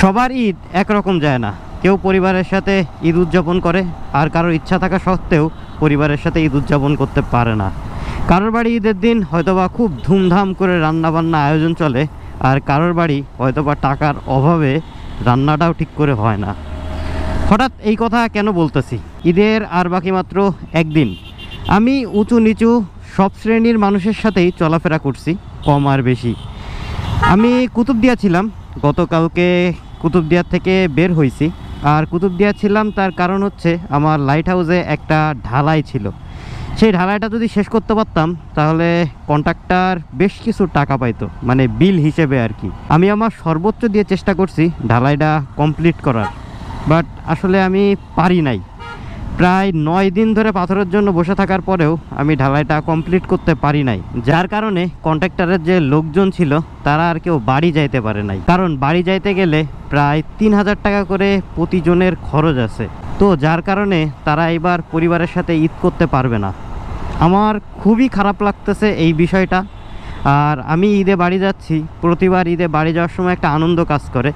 সবার ঈদ একরকম যায় না। কেউ পরিবারের সাথে ঈদ উদযাপন করে, আর কারোর ইচ্ছা থাকা সত্ত্বেও পরিবারের সাথে ঈদ উদযাপন করতে পারে না। কারোর বাড়ি ঈদের দিন হয়তোবা খুব ধুমধাম করে রান্নাবান্না আয়োজন চলে, আর কারোর বাড়ি হয়তোবা টাকার অভাবে রান্নাটাও ঠিক করে হয় না। হঠাৎ এই কথা কেন বলতেছি? ঈদের আর বাকি মাত্র একদিন। আমি উঁচু নিচু সব শ্রেণির মানুষের সাথেই চলাফেরা করছি, কম আর বেশি। আমি কুতুবদিয়া ছিলাম। গতকালকে কুতুবদিয়া থেকে বের হয়েছি আর কুতুবদিয়া ছিলাম তার কারণ হচ্ছে আমার লাইট হাউসে একটা ঢালাই ছিল। সেই ঢালাইটা যদি শেষ করতে পারতাম, তাহলে কন্ট্রাক্টর বেশ কিছু টাকা পাইতো মানে বিল হিসেবে আর কি। আমি আমার সর্বোচ্চ দিয়ে চেষ্টা করছি ঢালাইটা কমপ্লিট করার। বাট আসলে আমি পারি নাই। প্রায় নয় দিন ধরে পাথরের জন্য বসে থাকার পরেও আমি ঢালাইটা কমপ্লিট করতে পারি নাই। যার কারণে কন্ট্রাক্টরের যে লোকজন ছিল, তারা আর কেউ বাড়ি যাইতে পারে নাই। কারণ বাড়ি যাইতে গেলে প্রায় তিন হাজার টাকা করে প্রতিজনের খরচ আছে। তো যার কারণে তারা এবার পরিবারের সাথে ঈদ করতে পারবে না। আমার খুবই খারাপ লাগতেছে এই বিষয়টা। আর আমি ঈদে বাড়ি যাচ্ছি, প্রতিবার ঈদে বাড়ি যাওয়ার সময় একটা আনন্দ কাজ করে।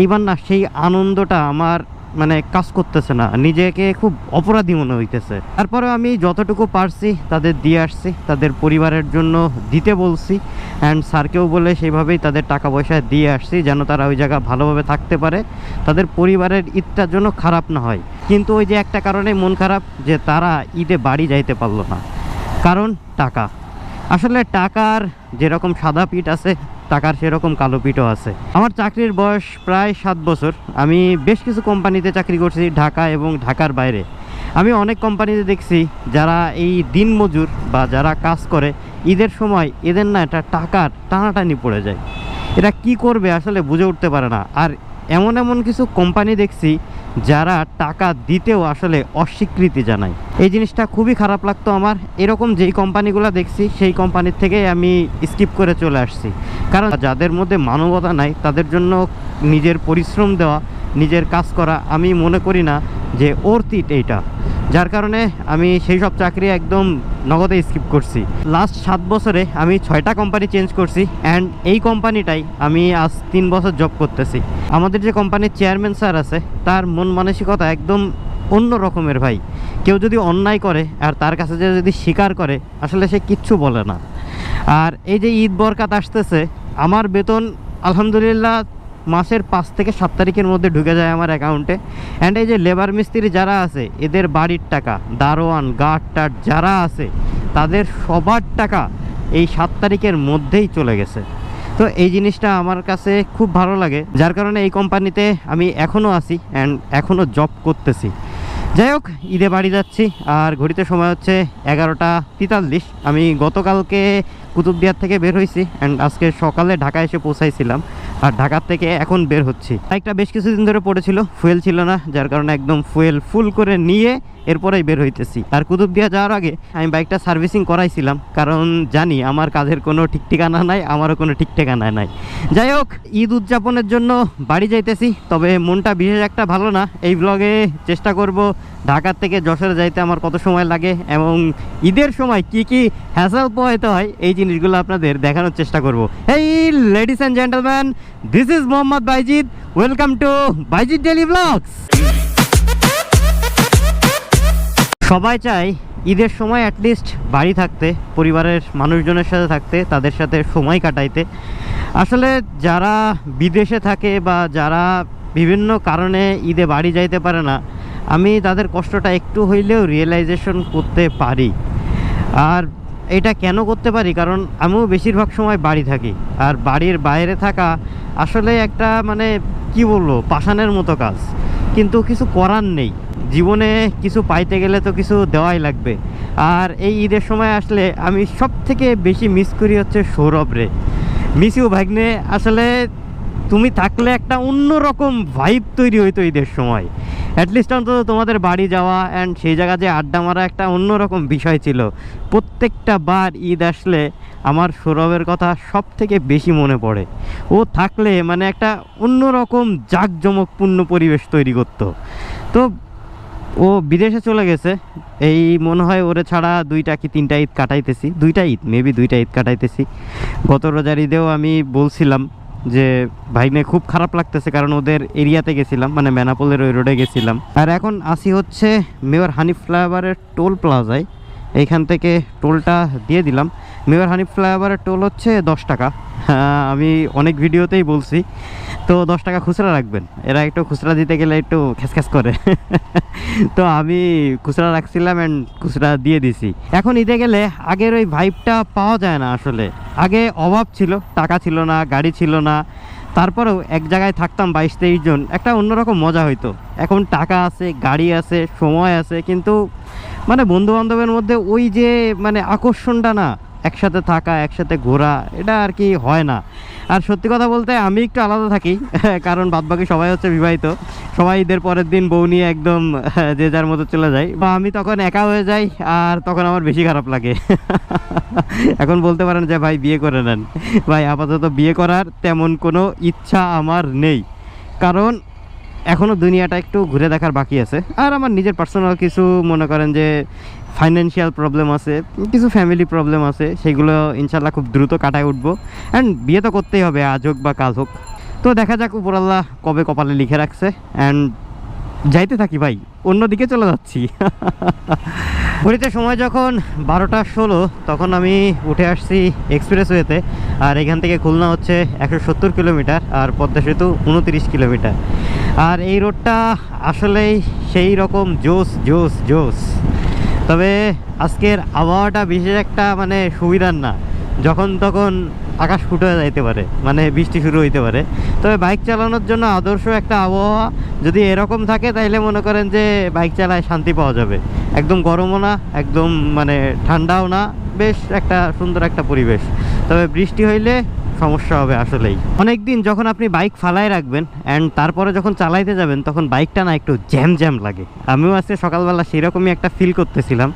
এইবার না, সেই আনন্দটা আমার মানে কাজ করতেছে না। নিজেকে খুব অপরাধী মনে হইতেছে। তারপরে আমি যতটুকু পারছি তাদের দিয়ে আসছি, তাদের পরিবারের জন্য দিতে বলছি। অ্যান্ড স্যারকেও বলে সেইভাবেই তাদের টাকা পয়সা দিয়ে আসছি যেন তারা ওই জায়গা ভালোভাবে থাকতে পারে। তাদের পরিবারের ঈদটার জন্য খারাপ না হয়। কিন্তু ওই যে একটা কারণে মন খারাপ যে তারা ঈদে বাড়ি যাইতে পারল না। কারণ টাকা। আসলে টাকার যেরকম সাদা পিঠ আছে টাকার সেরকম কালো পিঠও আছে। আমার চাকরির বয়স প্রায় সাত বছর। আমি বেশ কিছু কোম্পানিতে চাকরি করছি, ঢাকা এবং ঢাকার বাইরে। আমি অনেক কোম্পানিতে দেখছি যারা এই দিনমজুর বা যারা কাজ করে, ঈদের সময় এদের না একটা টাকার টানাটানি পড়ে যায়। এরা কি করবে আসলে বুঝে উঠতে পারে না। আর এমন এমন কিছু কোম্পানি দেখছি যারা টাকা দিতেও আসলে অস্বীকৃতি জানায়। এই জিনিসটা খুবই খারাপ লাগতো আমার। এরকম যেই কোম্পানিগুলো দেখছি, সেই কোম্পানির থেকে আমি স্কিপ করে চলে আসছি। কারণ যাদের মধ্যে মানবতা নাই, তাদের জন্য নিজের পরিশ্রম দেওয়া, নিজের কাজ করা, আমি মনে করি না যে অর্থিত এইটা। যার কারণে আমি সেই সব চাকরি একদম নগদে স্কিপ করছি। লাস্ট সাত বছরে আমি ছয়টা কোম্পানি চেঞ্জ করছি অ্যান্ড এই কোম্পানিটাই আমি আজ তিন বছর জব করতেছি। আমাদের যে কোম্পানির চেয়ারম্যান স্যার আছে, তার মন মানসিকতা একদম অন্য রকমের ভাই। কেউ যদি অন্যায় করে আর তার কাছে যে যদি স্বীকার করে, আসলে সে কিচ্ছু বলে না। আর এই যে ঈদ বরকাত আসতেছে, আমার বেতন আলহামদুলিল্লাহ মাসের পাঁচ থেকে সাত তারিখের মধ্যে ঢুকে যায় আমার অ্যাকাউন্টে। অ্যান্ড এই যে লেবার মিস্ত্রি যারা আছে, এদের বাড়ির টাকা, দারোয়ান গার্ড টার্ড যারা আছে, তাদের সবার টাকা এই সাত তারিখের মধ্যেই চলে গেছে। তো এই জিনিসটা আমার কাছে খুব ভালো লাগে। যার কারণে এই কোম্পানিতে আমি এখনও আছি অ্যান্ড এখনও জব করতেছি। যাই হোক, ঈদে বাড়ি যাচ্ছি, আর ঘড়িতে সময় হচ্ছে এগারোটা তেতাল্লিশ। আমি গতকালকে কুতুবদিয়ার থেকে বের হয়েছি অ্যান্ড আজকে সকালে ঢাকা এসে পৌঁছাইছিলাম। আর ঢাকার থেকে এখন বের হচ্ছি। বাইকটা বেশ কিছুদিন ধরে পড়েছিল, ফুয়েল ছিল না, যার কারণে একদম ফুয়েল ফুল করে নিয়ে এরপরেই বের হইতেছি। আর কুতুবদিয়া যাওয়ার আগে আমি বাইকটা সার্ভিসিং করাইছিলাম, কারণ জানি আমার কাজের কোনো ঠিক ঠিকানা নাই, আমারও কোনো ঠিক ঠিকানা নাই। যাই হোক, ঈদ উদযাপনের জন্য বাড়ি যাইতেছি, তবে মনটা বিশেষ একটা ভালো না। এই ব্লগে চেষ্টা করব ঢাকার থেকে যশোরে যাইতে আমার কত সময় লাগে এবং ঈদের সময় কি কি হ্যাসেল পোহাইতে হয়, এই জিনিসগুলো আপনাদের দেখানোর চেষ্টা করব। এই ladies and gentleman this is Mohammad Bayazid welcome to Bayazid daily blogs সবাই চায় ঈদের সময় অ্যাটলিস্ট বাড়ি থাকতে, পরিবারের মানুষজনের সাথে থাকতে, তাদের সাথে সময় কাটাইতে। আসলে যারা বিদেশে থাকে বা যারা বিভিন্ন কারণে ঈদে বাড়ি যাইতে পারে না, আমি তাদের কষ্টটা একটু হইলেও রিয়েলাইজেশন করতে পারি। আর এটা কেন করতে পারি? কারণ আমিও বেশিরভাগ সময় বাড়ি থাকি। আর বাড়ির বাইরে থাকা আসলে একটা মানে কি বলব, পাষাণের মতো কাজ। কিন্তু কিছু করার নেই। জীবনে কিছু পাইতে গেলে তো কিছু দেওয়াই লাগবে। আর এই ঈদের সময় আসলে আমি সব থেকে বেশি মিস করি হচ্ছে সৌরভ রে। মিস ইউ ভাগ্নে, আসলে তুমি থাকলে একটা অন্যরকম ভাইব তৈরি হইতো ঈদের সময়। অ্যাটলিস্ট অন্তত তোমাদের বাড়ি যাওয়া অ্যান্ড সেই জায়গা যে আড্ডা মারা একটা অন্যরকম বিষয় ছিল। প্রত্যেকটা বার ঈদ আসলে আমার সৌরভের কথা সব থেকে বেশি মনে পড়ে। ও থাকলে মানে একটা অন্যরকম জাঁকজমকপূর্ণ পরিবেশ তৈরি করতো। তো ও বিদেশে চলে গেছে। এই মনে হয় ওরে ছাড়া দুইটা কি তিনটা ঈদ কাটাইতেছি। দুইটা ঈদ মেবি দুইটা ঈদ কাটাইতেছি। গত রোজার ঈদেও আমি বলছিলাম যে, ভাইনে খুব খারাপ লাগতেছে কারণ ওদের এরিয়াতে গেছিলাম মানে মেনাপোলের ওই রোডে গেছিলাম। আর এখন আসি হচ্ছে মেয়র হানি ফ্লাইওভারের টোল প্লাজায়। এইখান থেকে টোলটা দিয়ে দিলাম। মেয়র হানিফ ফ্লাইওভারের টোল হচ্ছে দশ টাকা। আমি অনেক ভিডিওতেই বলছি। তো দশ টাকা খুচরা রাখবেন। এরা একটু খুচরা দিতে গেলে একটু খ্যাসখ্যাস করে। তো আমি খুচরা রাখছিলাম অ্যান্ড খুচরা দিয়ে দিছি। এখন ঈদে গেলে আগের ওই ভাইবটা পাওয়া যায় না আসলে। আগে অভাব ছিল, টাকা ছিল না, গাড়ি ছিল না। তারপরেও এক জায়গায় থাকতাম বাইশ তেইশ জন, একটা অন্যরকম মজা হইতো। এখন টাকা আছে, গাড়ি আছে, সময় আছে, কিন্তু মানে বন্ধু বান্ধবের মধ্যে ওই যে মানে আকর্ষণটা না একসাথে থাকা, একসাথে ঘোরা, এটা আর কি হয় না। আর সত্যি কথা বলতে আমি একটু আলাদা থাকি, কারণ বাদবাকি সবাই হচ্ছে বিবাহিত। সবাই ঈদের পরের দিন বউ নিয়ে একদম, যে যার মতো চলে যায়। বা আমি তখন একা হয়ে যাই, আর তখন আমার বেশি খারাপ লাগে। এখন বলতে পারেন যে, ভাই, বিয়ে করে নেন। ভাই, আপাতত বিয়ে করার তেমন কোনো ইচ্ছা আমার নেই। কারণ এখনও দুনিয়াটা একটু ঘুরে দেখার বাকি আছে। আর আমার নিজের পার্সোনাল কিছু মনে করেন যে ফাইন্যান্সিয়াল প্রবলেম আছে, কিছু ফ্যামিলি প্রবলেম আছে, সেগুলো ইনশাল্লাহ খুব দ্রুত কাটায় উঠবো। অ্যান্ড বিয়ে তো করতেই হবে, আজ হোক বা কাল হোক। তো দেখা যাক উপরাল্লাহ কবে কপালে লিখে রাখছে। অ্যান্ড যাইতে থাকি ভাই, অন্যদিকে চলে যাচ্ছি। ঘড়িতে সময় যখন বারোটা ষোলো, তখন আমি উঠে আসছি এক্সপ্রেসওয়েতে আর এখান থেকে খুলনা হচ্ছে একশো সত্তর কিলোমিটার আর পদ্মা সেতু উনতিরিশ কিলোমিটার। আর এই রোডটা আসলেই সেই রকম জোস জোস জোস তবে আজকের আবহাওয়াটা বিশেষ একটা মানে সুবিধার না। যখন তখন আকাশ ফুটে যাইতে পারে মানে বৃষ্টি শুরু হইতে পারে। তবে বাইক চালানোর জন্য আদর্শ একটা আবহাওয়া যদি এরকম থাকে, তাইলে মনে করেন যে বাইক চালায় শান্তি পাওয়া যাবে। একদম গরমও না, একদম মানে ঠান্ডাও না, বেশ একটা সুন্দর একটা পরিবেশ। তবে বৃষ্টি হইলে সমস্যা হবে আসলেই। অনেক দিন যখন আপনি বাইক ফালায় রাখবেন অ্যান্ড তারপরে যখন চালাইতে যাবেন, তখন বাইকটা না একটু জ্যাম জ্যাম লাগে। আমিও আজকে সকালবেলা সেরকমই একটা ফিল করতেছিলাম।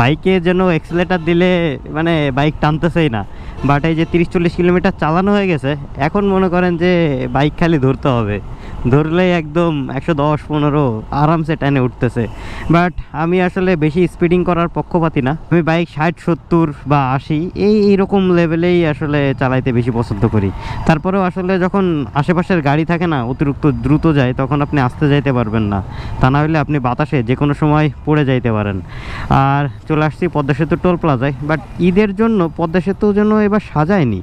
বাইকে যেন এক্সেলেটার দিলে মানে বাইক টানতেছেই না। বাট এই যে তিরিশ চল্লিশ কিলোমিটার চালানো হয়ে গেছে, এখন মনে করেন যে বাইক খালি ধরতে হবে। ধরলেই একদম একশো দশ পনেরো আরামসে টেনে উঠতেছে। বাট আমি আসলে বেশি স্পিডিং করার পক্ষপাতি না। আমি বাইক ষাট, সত্তর বা আশি এই এইরকম লেভেলেই আসলে চালাইতে বেশি পছন্দ করি। তারপরেও আসলে যখন আশেপাশের গাড়ি থাকে না, অতিরিক্ত দ্রুত যায়, তখন আপনি আসতে যাইতে পারবেন না। তা না হলে আপনি বাতাসে যে কোনো সময় পড়ে যাইতে পারেন। আর চলে আসছি পদ্মা সেতু টোল প্লাজায় বাট ঈদের জন্য পদ্মা সেতু জন্য এবার সাজায়নি।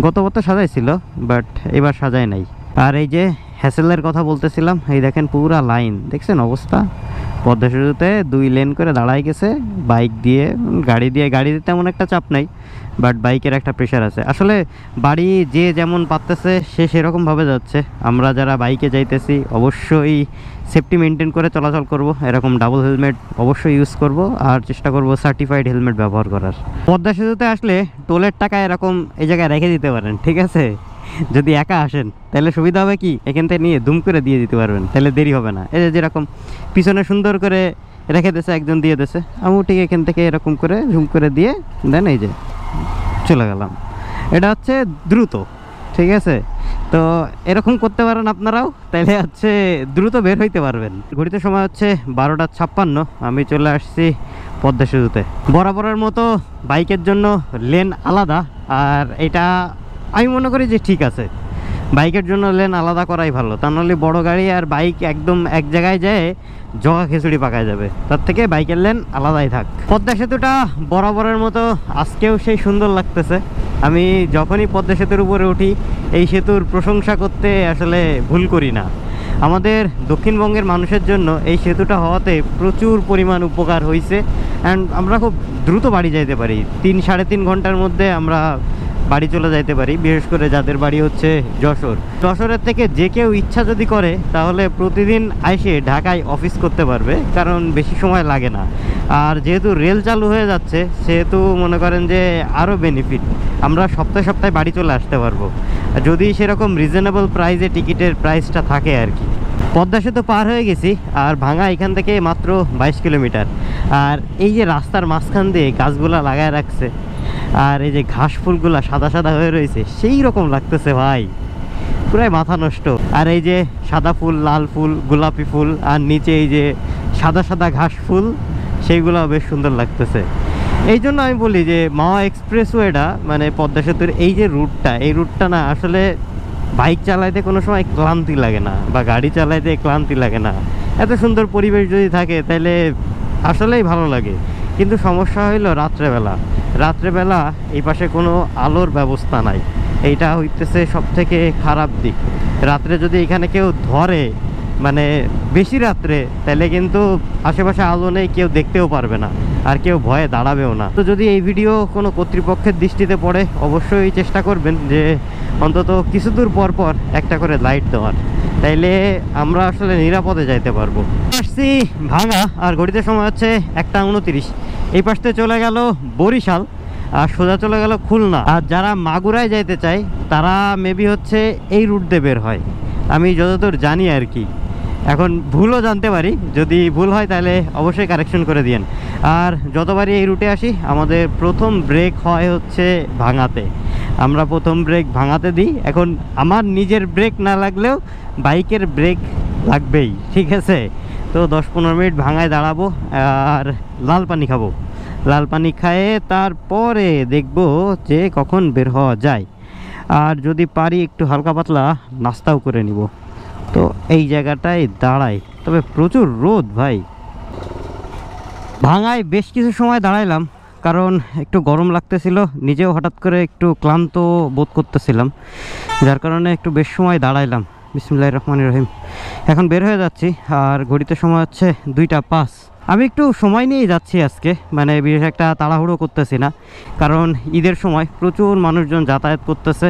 গত বছর সাজাইছিল, বাট এবার সাজায় নাই। আর এই যে হ্যাসেলের কথা বলতেছিলাম, এই দেখেন পুরা লাইন। দেখছেন অবস্থা? পদ্মা সেতুতে দুই লেন করে দাঁড়াই গেছে, বাইক দিয়ে, গাড়ি দিয়ে, গাড়িতে তেমন একটা চাপ নাই, বাট বাইকের একটা প্রেশার আছে। আসলে বাড়ি যে যেমন পারতেছে, সে সেরকমভাবে যাচ্ছে। আমরা যারা বাইকে যাইতেছি, অবশ্যই সেফটি মেনটেন করে চলাচল করব, এরকম ডাবল হেলমেট অবশ্যই ইউজ করব, আর চেষ্টা করব সার্টিফাইড হেলমেট ব্যবহার করার। পদ্মা সেতুতে আসলে টোলের টাকা এরকম এই জায়গায় রেখে দিতে পারেন, ঠিক আছে? যদি একা আসেন, তাহলে সুবিধা হবে কি? এখান থেকে নিয়ে দুম করে দিয়ে দিতে পারবেন, তাহলে দেরি হবে না। এই যে যেরকম পিছনে সুন্দর করে রেখে দিয়েছে, একজন দিয়ে দিয়েছে আমিও ঠিক এখান থেকে এরকম করে ঝুম করে দিয়ে দেন, এই যে চলে গেলাম। এটা হচ্ছে দ্রুত, ঠিক আছে? তো এরকম করতে পারেন আপনারাও, তাহলে হচ্ছে দ্রুত বের হইতে পারবেন। ঘড়িতে সময় হচ্ছে বারোটা ছাপ্পান্ন, আমি চলে আসছি পদ্মা সেতুতে। বরাবরের মতো বাইকের জন্য লেন আলাদা, আর এটা আমি মনে করি যে ঠিক আছে। বাইকের জন্য লেন আলাদা করাই ভালো। তা নাহলে বড় গাড়ি আর বাইক একদম এক জায়গায় যায় জগা খিচুড়ি পাকায় যাবে। তার থেকে বাইকের লেন আলাদাই থাক। পদ্মা সেতুটা বরাবরের মতো আজকেও সেই সুন্দর লাগতেছে। আমি যখনই পদ্মা সেতুর উপরে উঠি, এই সেতুর প্রশংসা করতে আসলে ভুল করি না। আমাদের দক্ষিণবঙ্গের মানুষের জন্য এই সেতুটা হওয়াতে প্রচুর পরিমাণ উপকার হয়েছে অ্যান্ড আমরা খুব দ্রুত বাড়ি যাইতে পারি। তিন সাড়ে তিন ঘণ্টার মধ্যে আমরা বাড়ি চলে যাইতে পারি, বিশেষ করে যাদের বাড়ি হচ্ছে যশোর। যশোরের থেকে যে কেউ ইচ্ছা যদি করে, তাহলে প্রতিদিন আইসে ঢাকায় অফিস করতে পারবে, কারণ বেশি সময় লাগে না। আর যেহেতু রেল চালু হয়ে যাচ্ছে, সেহেতু মনে করেন যে আরও বেনিফিট আমরা সপ্তাহে সপ্তাহে বাড়ি চলে আসতে পারব। যদি সেরকম রিজনেবল প্রাইসে টিকিটের প্রাইসটা থাকে আর কি। পদ্মা সেতু পার হয়ে গেছি, আর ভাঙা এখান থেকে মাত্র বাইশ কিলোমিটার। আর এই যে রাস্তার মাঝখান দিয়ে গাছগুলা লাগায় রাখছে আর এই যে ঘাস ফুলগুলা সাদা সাদা হয়ে রয়েছে, সেই রকম লাগতেছে ভাই। পুরাই মাথা নষ্ট। আর এই যে সাদা ফুল, লাল ফুল, গোলাপি ফুল, আর নিচে এই যে সাদা সাদা ঘাস ফুল সেইগুলো বেশ সুন্দর লাগতেছে। এই জন্য আমি বলি যে মাওয়া এক্সপ্রেসওয়েটা মানে পদ্মা সেতুর এই যে রুটটা, এই রুটটা না আসলে বাইক চালাইতে কোনো সময় ক্লান্তি লাগে না, বা গাড়ি চালাইতে ক্লান্তি লাগে না। এত সুন্দর পরিবেশ যদি থাকে তাহলে আসলেই ভালো লাগে। কিন্তু সমস্যা হইল রাত্রেবেলা। রাত্রেবেলা এই পাশে কোনো আলোর ব্যবস্থা নাই। এইটা হইতেছে সব থেকে খারাপ দিক। রাত্রে যদি এখানে কেউ ধরে মানে বেশি রাত্রে, তাহলে কিন্তু আশেপাশে আলো নেই, কেউ দেখতেও পারবে না, আর কেউ ভয়ে দাঁড়াবেও না। তো যদি এই ভিডিও কোনো কর্তৃপক্ষের দৃষ্টিতে পড়ে, অবশ্যই চেষ্টা করবেন যে অন্তত কিছু দূর পর পর একটা করে লাইট দেওয়ার। তাইলে আমরা আসলে নিরাপদে যাইতে পারব। আসছি ভাঙা, আর ঘড়িতে সময় হচ্ছে একটা উনতিরিশ। এই পাশ থেকে চলে গেল বরিশাল, আর সোজা চলে গেল খুলনা। আর যারা মাগুরায় যাইতে চায়, তারা মেবি হচ্ছে এই রুট দিয়ে বের হয়। আমি যতদূর জানি আর কি। এখন ভুলও জানতে পারি, যদি ভুল হয় তাহলে অবশ্যই কারেকশন করে দিয়েন। আর যতবারই এই রুটে আসি, আমাদের প্রথম ব্রেক হয় হচ্ছে ভাঙাতে। আমরা প্রথম ব্রেক ভাঙাতে দিই। এখন আমার নিজের ব্রেক না লাগলেও বাইকের ব্রেক লাগবেই, ঠিক আছে? তো দশ পনেরো মিনিট ভাঙায় দাঁড়াবো আর লাল পানি খাব। লাল পানি খায়ে তারপরে দেখব যে কখন বের হওয়া যায়। আর যদি পারি একটু হালকা পাতলা নাস্তাও করে নিব। তো এই জায়গাটায় দাঁড়াই। তবে প্রচুর রোদ ভাই। ভাঙায় বেশ কিছু সময় দাঁড়াইলাম, কারণ একটু গরম লাগতেছিল, নিজেও হঠাৎ করে একটু ক্লান্ত বোধ করতেছিলাম, যার কারণে একটু বেশ সময় দাঁড়াইলাম। বিসমুল্লাহ রহমান রহিম। এখন বের হয়ে যাচ্ছি আর ঘড়িতে সময় হচ্ছে দুইটা পাঁচ। আমি একটু সময় নিয়েই যাচ্ছি আজকে মানে বিশেষ একটা তাড়াহুড়ো করতেছি না। কারণ ঈদের সময় প্রচুর মানুষজন যাতায়াত করতেছে,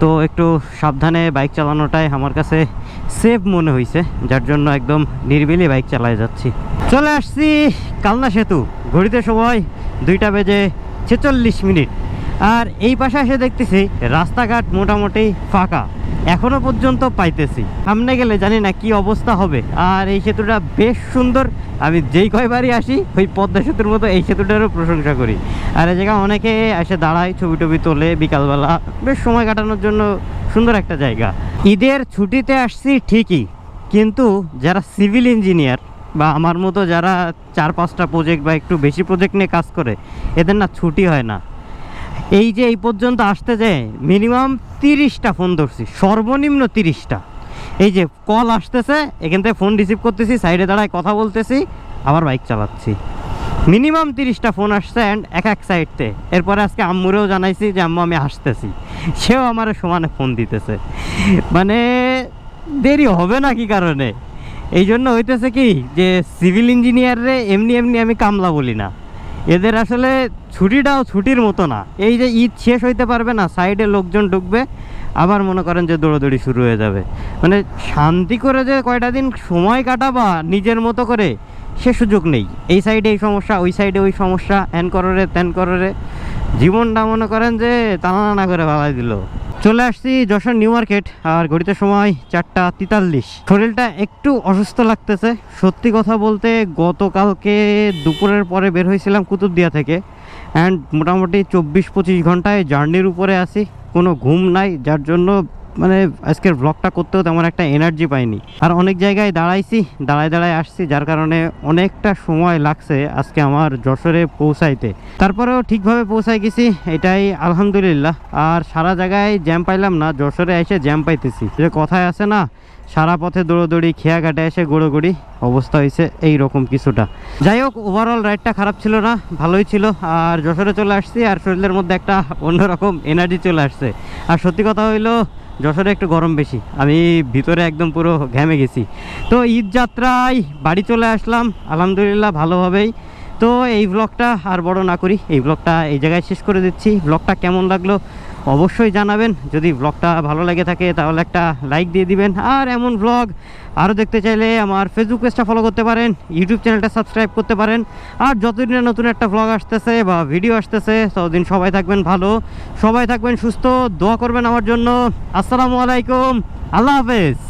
তো একটু সাবধানে বাইক চালানোটাই আমার কাছে সেফ মনে হয়েছে যার জন্য একদম নিরিবিলি বাইক চালায় যাচ্ছি। চলে আসছি কালনা সেতু। ঘড়িতে সময় দুইটা বেজে ছেচল্লিশ মিনিট। আর এই পাশে এসে দেখতেছি রাস্তাঘাট মোটামুটি ফাঁকা। এখনও পর্যন্ত পাইতেছি। সামনে গেলে জানি না কি অবস্থা হবে। আর এই সেতুটা বেশ সুন্দর। আমি যেই কয়বারই আসি, ওই পদ্মা সেতুর মতো এই সেতুটারও প্রশংসা করি। আর এই জায়গা অনেকে এসে দাঁড়ায় ছবি টবি তোলে বিকালবেলা। বেশ সময় কাটানোর জন্য সুন্দর একটা জায়গা। ঈদের ছুটিতে আসছি ঠিকই। কিন্তু যারা সিভিল ইঞ্জিনিয়ার বা আমার মতো যারা চার পাঁচটা প্রজেক্ট বা একটু বেশি প্রজেক্ট নিয়ে কাজ করে, এদের না ছুটি হয় না। এই যে এই পর্যন্ত আসতে যায় মিনিমাম তিরিশটা ফোন ধরছি, সর্বনিম্ন তিরিশটা। এই যে কল আসতেছে, এখান থেকে ফোন রিসিভ করতেছি, সাইডে দাঁড়ায় কথা বলতেছি, আবার বাইক চালাচ্ছি। মিনিমাম তিরিশটা ফোন আসছে অ্যান্ড এক এক সাইডতে। এরপরে আজকে আম্মুরেও জানাইছি যে, আম্মু, আমি আসতেছি। সেও আমার সমানে ফোন দিতেছে। মানে দেরি হবে না কি কারণে? এই জন্য হইতেছে কি যে, সিভিল ইঞ্জিনিয়ারে এমনি এমনি আমি কামলা বলি না। এদের আসলে ছুটিটাও ছুটির মতো না। এই যে ঈদ শেষ হইতে পারবে না, সাইডে লোকজন ঢুকবে, আবার মনে করেন যে দৌড়াদৌড়ি শুরু হয়ে যাবে। মানে শান্তি করে যে কয়টা দিন সময় কাটাবা নিজের মতো করে, সে সুযোগ নেই। এই সাইডে এই সমস্যা, ওই সাইডে ওই সমস্যা এন কররে তেন কররে জীবনটা মনে করেন যে টানা না করে ভালাই দিল। চলে আসছি যশোর নিউ মার্কেট, আর ঘড়িতে সময় চারটা তিতাল্লিশ। শরীরটা একটু অসুস্থ লাগতেছে। সত্যি কথা বলতে গতকালকে দুপুরের পরে বের হয়েছিলাম কুতুবদিয়া থেকে অ্যান্ড মোটামুটি চব্বিশ পঁচিশ ঘন্টায় জার্নির উপরে আসি কোনো ঘুম নাই, যার জন্য মানে আজকের ব্লগটা করতেও তেমন একটা এনার্জি পাইনি। আর অনেক জায়গায় দাঁড়াইছি, দাঁড়ায় দাঁড়ায় আসছি, যার কারণে অনেকটা সময় লাগছে আজকে আমার যশোরে পৌঁছাইতে। তারপরেও ঠিকভাবে পৌঁছাই গেছি, এটাই আলহামদুলিল্লাহ। আর সারা জায়গায় জ্যাম পাইলাম না, যশোরে এসে জ্যাম পাইতেছি। যে কথায় আছে না, সারা পথে দৌড়োদৌড়ি খেয়া কাটে এসে গোড়োগড়ি, অবস্থা হয়েছে এই রকম কিছুটা। যাই হোক ওভারঅল রাইডটা খারাপ ছিল না, ভালোই ছিল। আর যশোরে চলে আসছি, আর শরীরের মধ্যে একটা অন্যরকম এনার্জি চলে আসছে। আর সত্যি কথা হইল যশোরে একটু গরম বেশি। আমি ভিতরে একদম পুরো ঘেমে গেছি। তো ঈদ যাত্রায় বাড়ি চলে আসলাম, আলহামদুলিল্লাহ ভালোভাবেই। তো এই ব্লগটা আর বড় না করি, এই ব্লগটা এই জায়গায় শেষ করে দিচ্ছি। ব্লগটা কেমন লাগল অবশ্যই জানাবেন। যদি ব্লগটা ভালো লাগে থাকে, তাহলে একটা লাইক দিয়ে দিবেন। আর এমন ব্লগ আরও দেখতে চাইলে আমার ফেসবুক পেজটা ফলো করতে পারেন ইউটিউব চ্যানেলটা সাবস্ক্রাইব করতে পারেন। আর যতদিন নতুন একটা ব্লগ আসতেছে বা ভিডিও আসতেছে, ততদিন সবাই থাকবেন ভালো। সবাই থাকবেন সুস্থ, দোয়া করবেন আমার জন্য। আসসালামু আলাইকুম। আল্লাহ হাফেজ।